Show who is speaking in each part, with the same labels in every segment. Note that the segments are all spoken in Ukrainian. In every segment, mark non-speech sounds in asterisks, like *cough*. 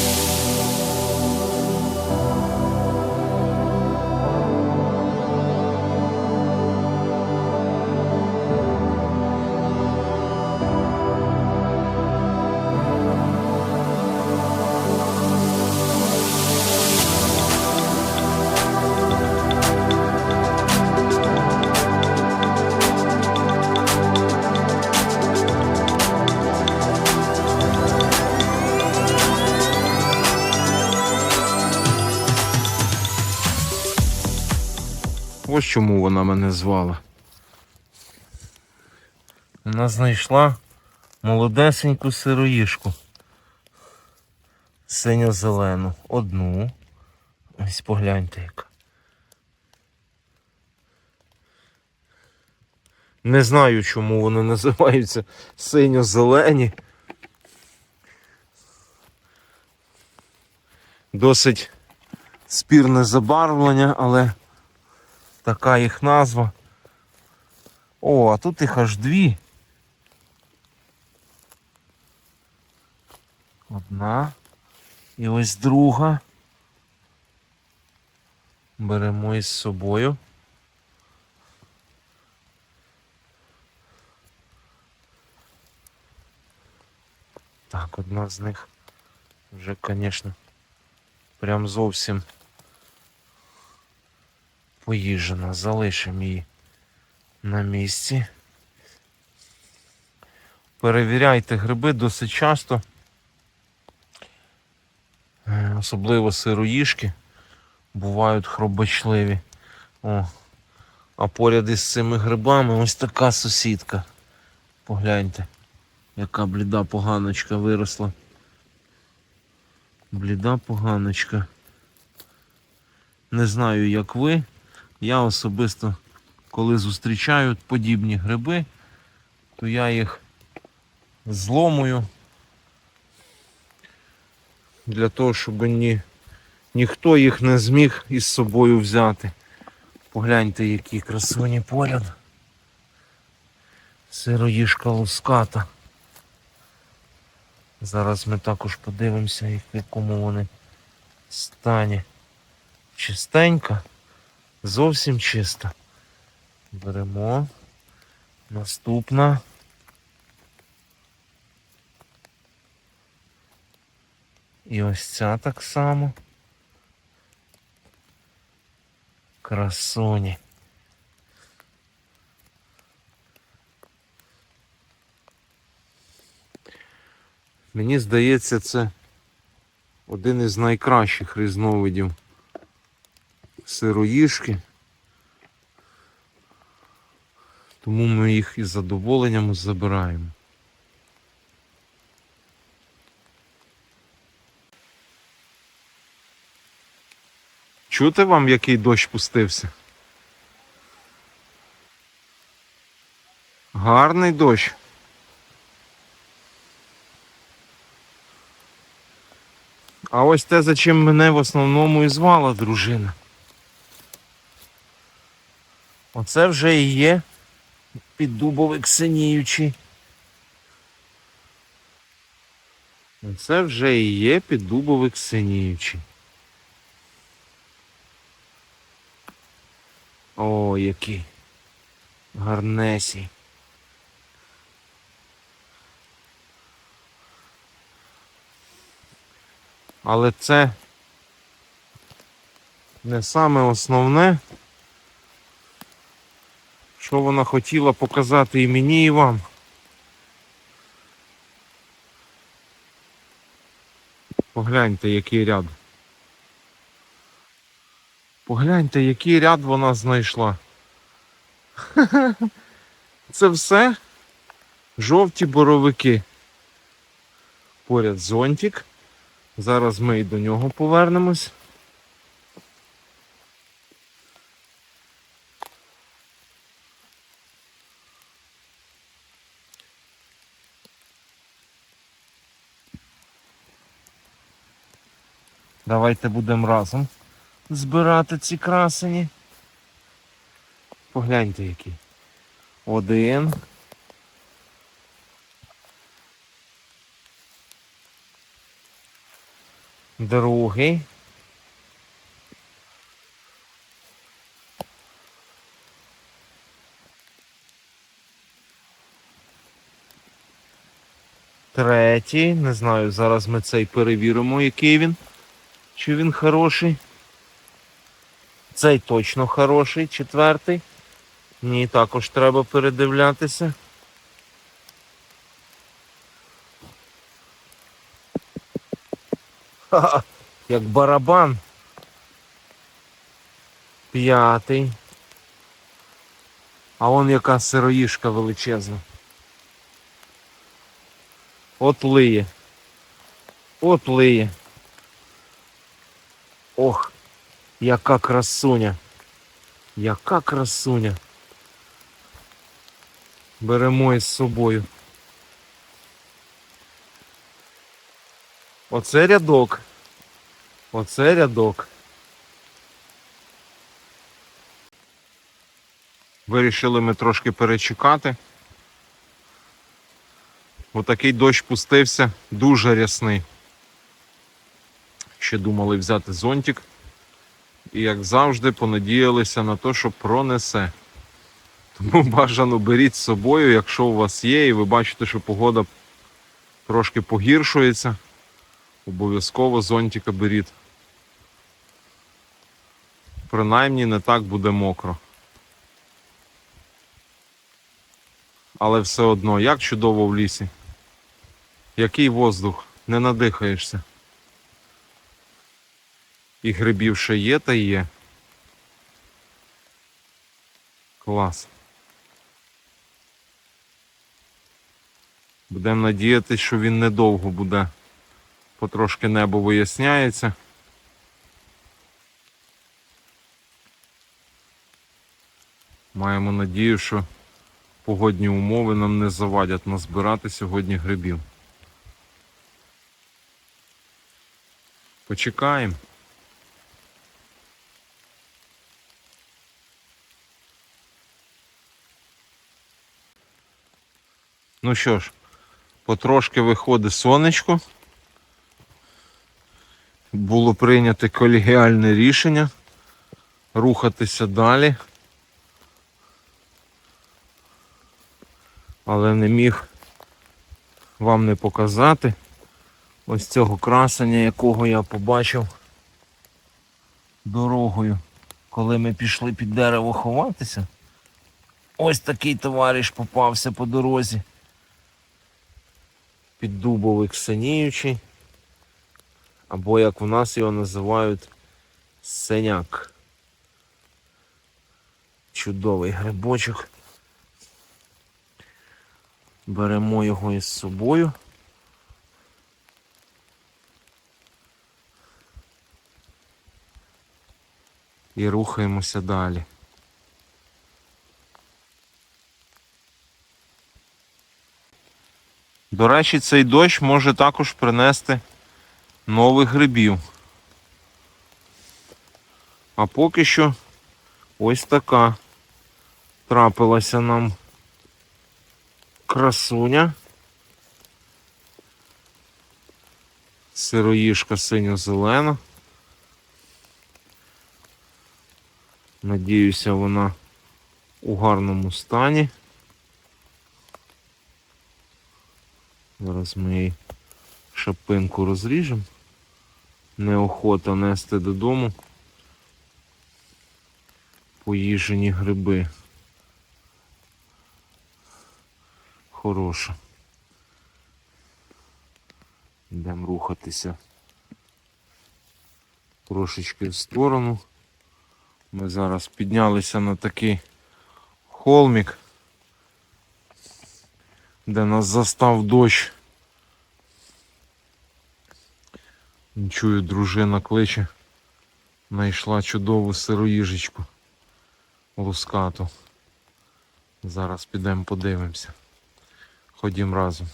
Speaker 1: Ось чому вона мене звала. Вона знайшла молодесеньку сироїшку. Синьо-зелену. Одну. Ось погляньте яка. Не знаю, чому вони називаються синьо-зелені. Досить спірне забарвлення, але така їх назва. О, а тут їх аж дві. Одна. І ось друга. Беремо із собою. Так, одна з них вже, звісно, прям зовсім поїжджена. Залишимо її на місці. Перевіряйте гриби досить часто. Е, Особливо сироїшки бувають хробочливі. О. А поряд із цими грибами ось така сусідка. Погляньте, яка бліда поганочка виросла. Бліда поганочка. Не знаю, як ви. Я особисто, коли зустрічаю подібні гриби, то я їх зломую для того, щоб ні, ніхто їх не зміг із собою взяти. Погляньте, які красуні поряд. Сироїшка луската. Зараз ми також подивимося, в якому вони стані. Чистенька, зовсім чиста. Беремо. Наступна. І ось ця так само. Красуні. Мені здається, це один із найкращих різновидів сироїшки. Тому ми їх із задоволенням забираємо. Чути вам, який дощ пустився? Гарний дощ. А ось те, за чим мене в основному і звала дружина. Оце вже і є піддубовик синіючий. Оце вже і є піддубовик синіючий. О, який гарнесій. Але це не саме основне, що вона хотіла показати і мені, і вам. Погляньте, який ряд. Погляньте, який ряд вона знайшла. *laughs* Це все жовті боровики. Поряд зонтик. Зараз ми і до нього повернемось. Давайте будемо разом збирати ці красені. Погляньте які. Один. Другий. Третій. Не знаю, зараз ми цей перевіримо, який він. Чи він хороший. Цей точно хороший, четвертий. Ні, також треба передивлятися. Ха-ха, як барабан. П'ятий. А он яка сироїшка величезна. От лиє. От лиє. Ох, яка красуня. Яка красуня. Беремо із собою. Оце рядок. Оце рядок. Вирішили ми трошки перечекати. Отакий дощ пустився, дуже рясний. Ще думали взяти зонтик. І як завжди понадіялися на те, що пронесе. Тому *laughs* бажано беріть з собою, якщо у вас є, і ви бачите, що погода трошки погіршується. Обов'язково зонтика беріть. Принаймні не так буде мокро. Але все одно, як чудово в лісі. Який воздух, не надихаєшся. І грибів ще є та є. Клас. Будемо надіятися, що він недовго буде. Потрошки небо виясняється. Маємо надію, що погодні умови нам не завадять назбирати сьогодні грибів. Почекаємо. Ну що ж, потрошки виходить сонечко. Було прийнято колегіальне рішення рухатися далі. Але не міг вам не показати ось цього красення, якого я побачив дорогою, коли ми пішли під дерево ховатися. Ось такий товариш попався по дорозі. Піддубовик синіючий. Або як в нас його називають синяк. Чудовий грибочок. Беремо його із собою. І рухаємося далі. До речі, цей дощ може також принести нових грибів. А поки що ось така трапилася нам красуня. Сироїшка синьо-зелена. Надіюся, вона у гарному стані. Зараз ми її шапинку розріжемо. Неохота нести додому поїжені гриби. Хороше. Йдемо рухатися трошечки в сторону. Ми зараз піднялися на такий холмік, де нас застав дощ. Чую, дружина кличе. Знайшла чудову сироїжечку лускату. Зараз підемо подивимося. Ходім разом.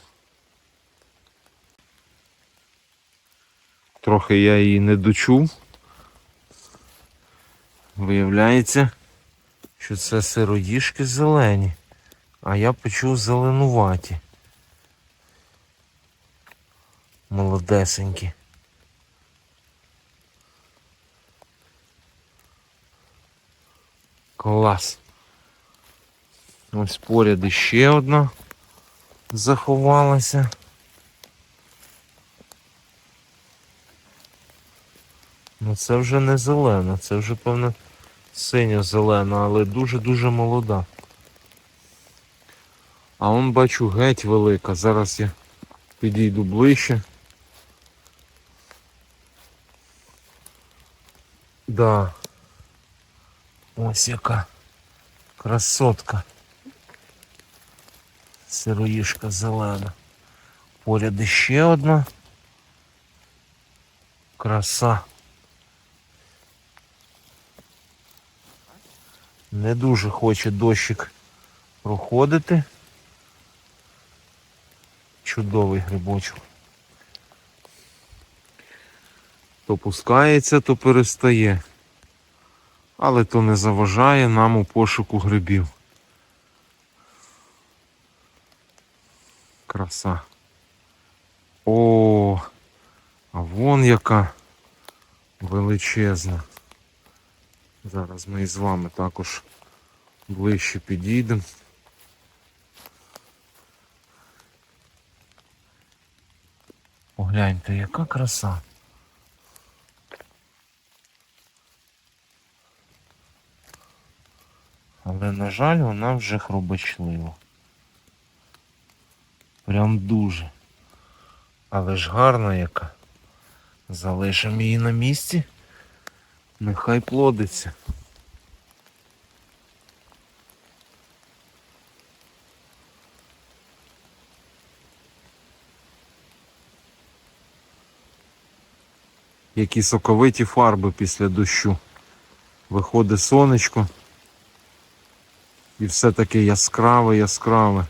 Speaker 1: Трохи я її не дочув. Виявляється, що це сироїжки зелені, а я почув зеленуваті. Молодесенькі. Клас. Ось поряд іще одна заховалася. Ну це вже не зелена, це вже певно синьо зелена, але дуже-дуже молода. А он бачу геть велика. Зараз я підійду ближче. Да. Ось яка красотка. Сироїшка зелена. Поряд іще одна. Краса. Не дуже хоче дощик проходити. Чудовий грибочок. То пускається, то перестає. Але то не заважає нам у пошуку грибів. Краса. О, а вон яка величезна. Зараз ми із вами також ближче підійдемо. Погляньте, яка краса. Але, на жаль, вона вже хробочлива. Прям дуже. Але ж гарна яка. Залишимо її на місці. Нехай плодиться. Які соковиті фарби після дощу. Виходить сонечко. І все таке яскраве, яскраве.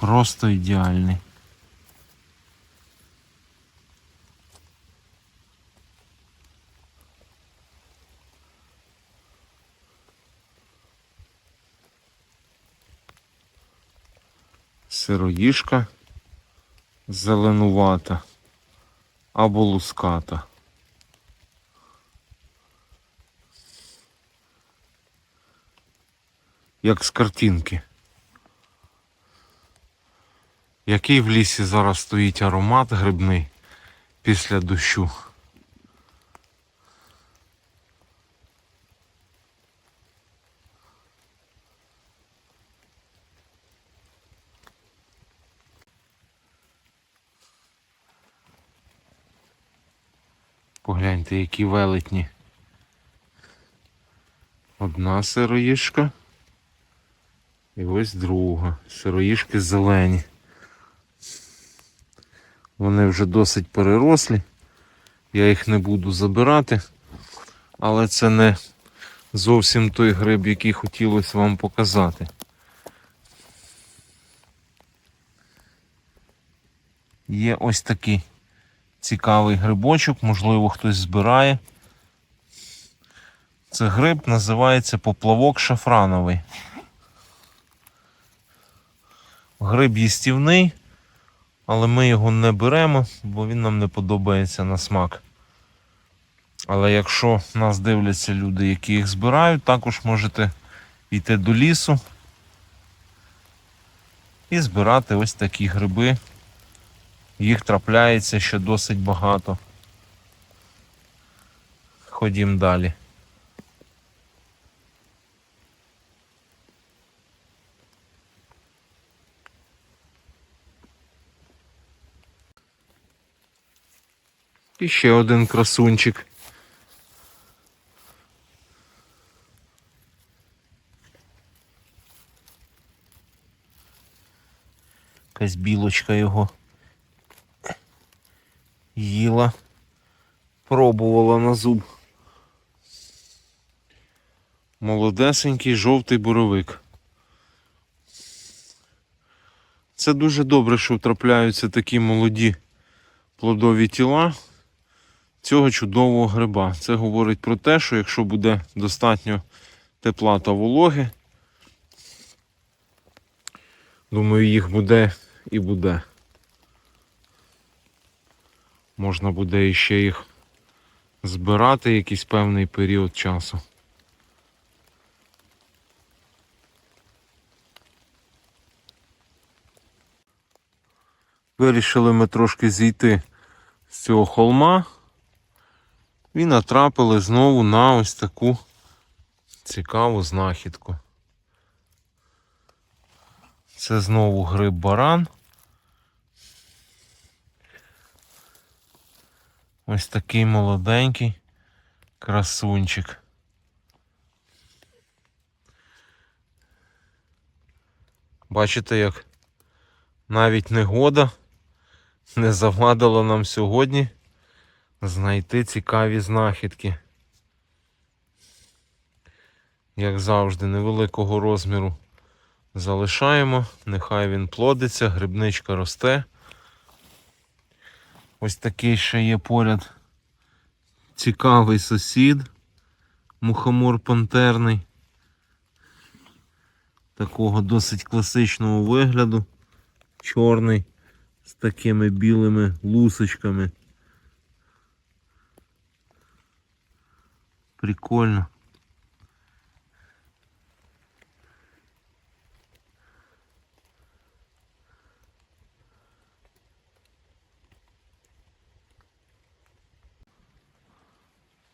Speaker 1: Просто ідеальний. Сироїшка зеленувата або луската. Як з картинки. Який в лісі зараз стоїть аромат грибний після дощу. Які велетні. Одна сироїшка. І ось друга. Сироїшки зелені. Вони вже досить перерослі. Я їх не буду забирати. Але це не зовсім той гриб, який хотілося вам показати. Є ось такий цікавий грибочок, можливо, хтось збирає. Це гриб називається поплавок шафрановий. Гриб їстівний, але ми його не беремо, бо він нам не подобається на смак. Але якщо нас дивляться люди, які їх збирають, також можете йти до лісу і збирати ось такі гриби. Їх трапляється ще досить багато. Ходім далі. І ще один красунчик. Якась білочка його їла, пробувала на зуб. Молодесенький жовтий боровик. Це дуже добре, що трапляються такі молоді плодові тіла. цього чудового гриба. Це говорить про те, що якщо буде достатньо тепла та вологи, думаю, їх буде і буде. Можна буде іще їх збирати якийсь певний період часу. Вирішили ми трошки зійти з цього холма і натрапили знову на ось таку цікаву знахідку. Це знову гриб баран. Ось такий молоденький красунчик. Бачите, як навіть негода не завадила нам сьогодні знайти цікаві знахідки. Як завжди, невеликого розміру залишаємо, нехай він плодиться, грибничка росте. Ось такий ще є поряд цікавий сусід, мухомор пантерний. Такого досить класичного вигляду. Чорний з такими білими лусочками. Прикольно.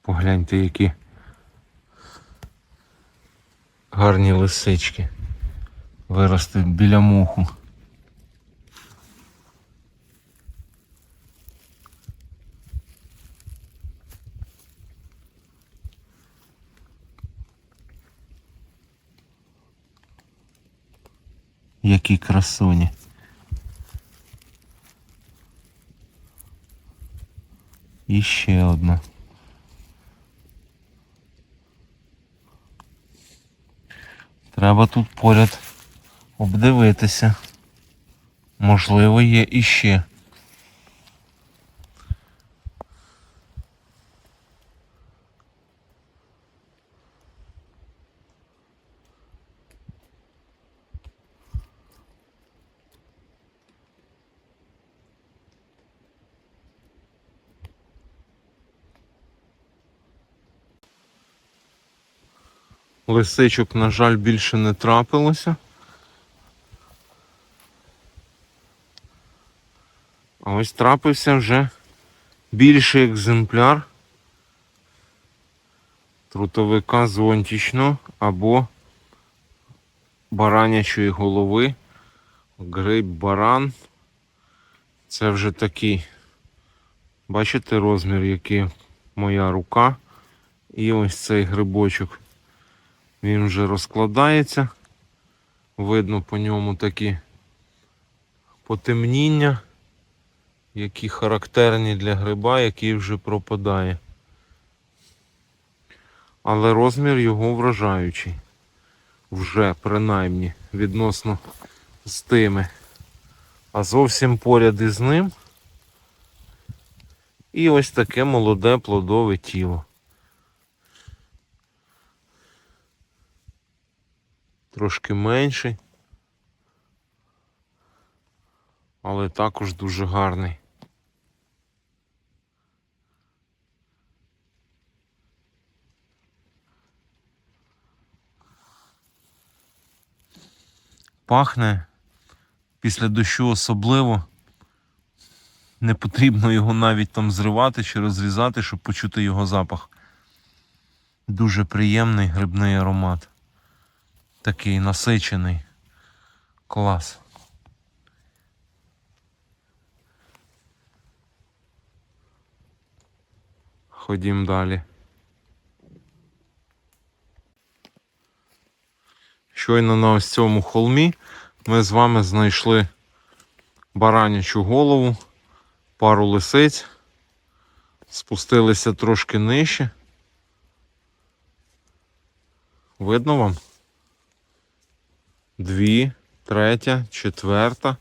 Speaker 1: Погляньте, які гарні лисички вирости біля муху. Які красуні. І ще одна. Треба тут поряд обдивитися. Можливо, є іще. Лисичок, на жаль, більше не трапилося. А ось трапився вже більший екземпляр трутовика зонтічного або баранячої голови. Гриб баран. Це вже такий. Бачите розмір, який моя рука. І ось цей грибочок. Він вже розкладається. Видно по ньому такі потемніння, які характерні для гриба, який вже пропадає. Але розмір його вражаючий. Вже принаймні відносно з тими. А зовсім поряд із ним. І ось таке молоде плодове тіло. Трошки менший, але також дуже гарний. Пахне після дощу особливо. Не потрібно його навіть там зривати чи розрізати, щоб почути його запах. Дуже приємний грибний аромат такий насичений. Клас. Ходім далі. Щойно на ось цьому холмі ми з вами знайшли баранячу голову, пару лисиць, спустилися трошки нижче. Видно вам? дві, третя, четверта.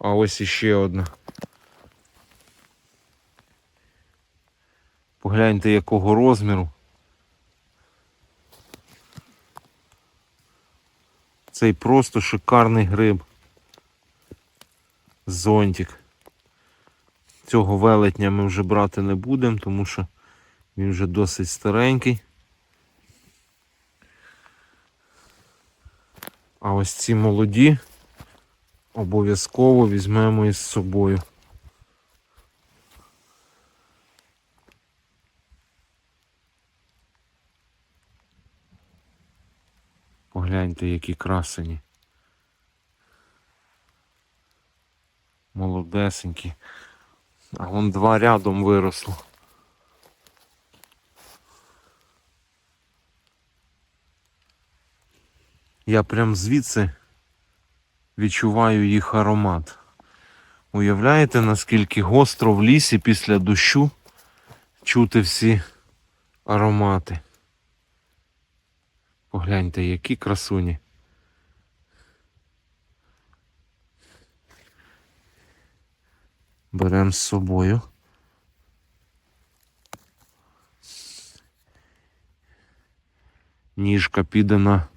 Speaker 1: А ось іще одна. Погляньте якого розміру. Цей просто шикарний гриб. Зонтик. Цього велетня ми вже брати не будемо, тому що він вже досить старенький. А ось ці молоді обов'язково візьмемо із собою. Погляньте, які красені. Молодесенькі. А вон два рядом виросло. Я прям звідси відчуваю їх аромат. Уявляєте, наскільки гостро в лісі після дощу чути всі аромати. Погляньте, які красуні. Беремо з собою. Ніжка піде на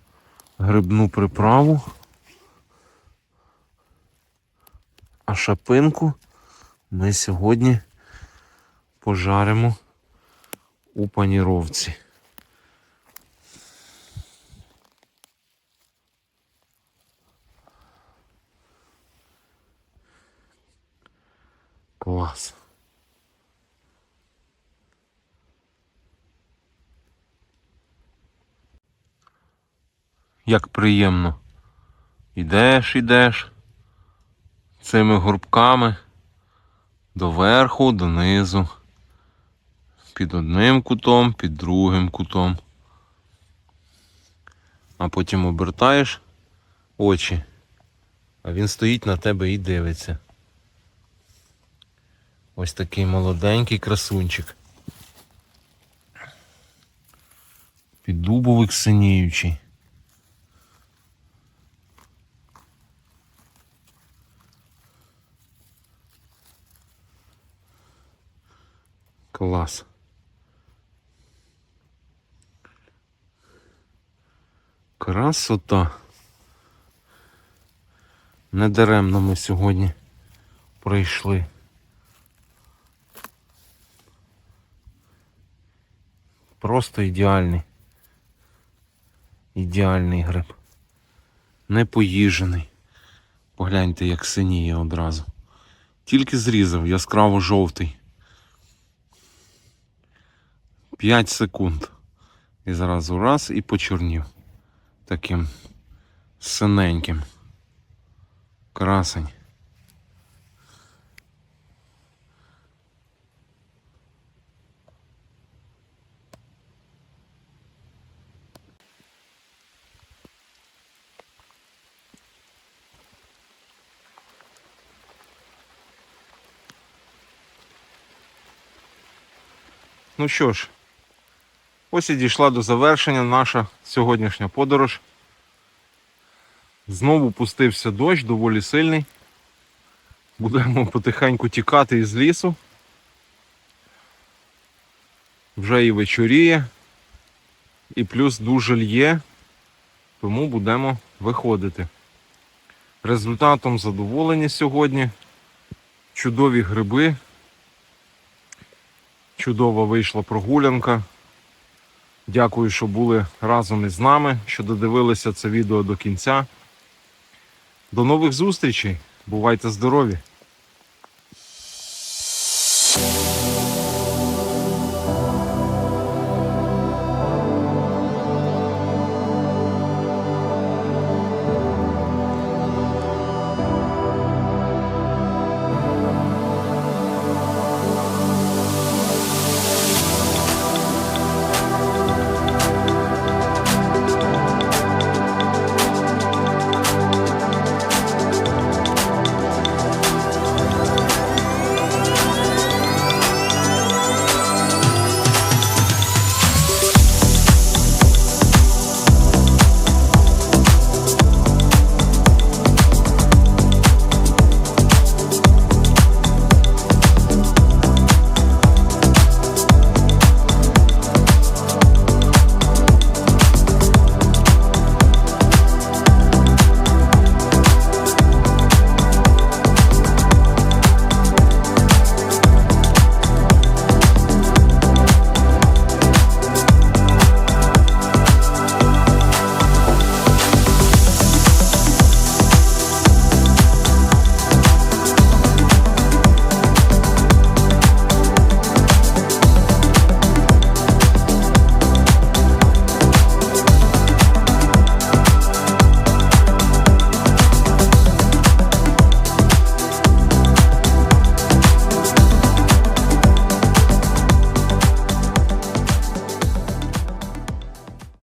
Speaker 1: грибну приправу. А шапинку ми сьогодні пожаримо у паніровці. Клас. Як приємно. Ідеш, ідеш цими горбками доверху, донизу. Під одним кутом, під другим кутом. А потім обертаєш очі, а він стоїть на тебе і дивиться. Ось такий молоденький красунчик. Піддубовик синіючий. Клас. Красота. Недаремно ми сьогодні прийшли. Просто ідеальний. Ідеальний гриб. Не поїжений. Погляньте, як синіє одразу. Тільки зрізав яскраво жовтий. 5 секунд. І зразу раз і почорнів. Таким синеньким. Красень. Ну що ж, Ось і дійшла до завершення наша сьогоднішня подорож. Знову пустився дощ, доволі сильний. Будемо потихеньку тікати із лісу. Вже і вечоріє, і плюс дуже лє, тому будемо виходити. Результатом задоволені сьогодні. Чудові гриби. Чудова вийшла прогулянка. Дякую, що були разом із нами, що додивилися це відео до кінця. До нових зустрічей. Бувайте здорові!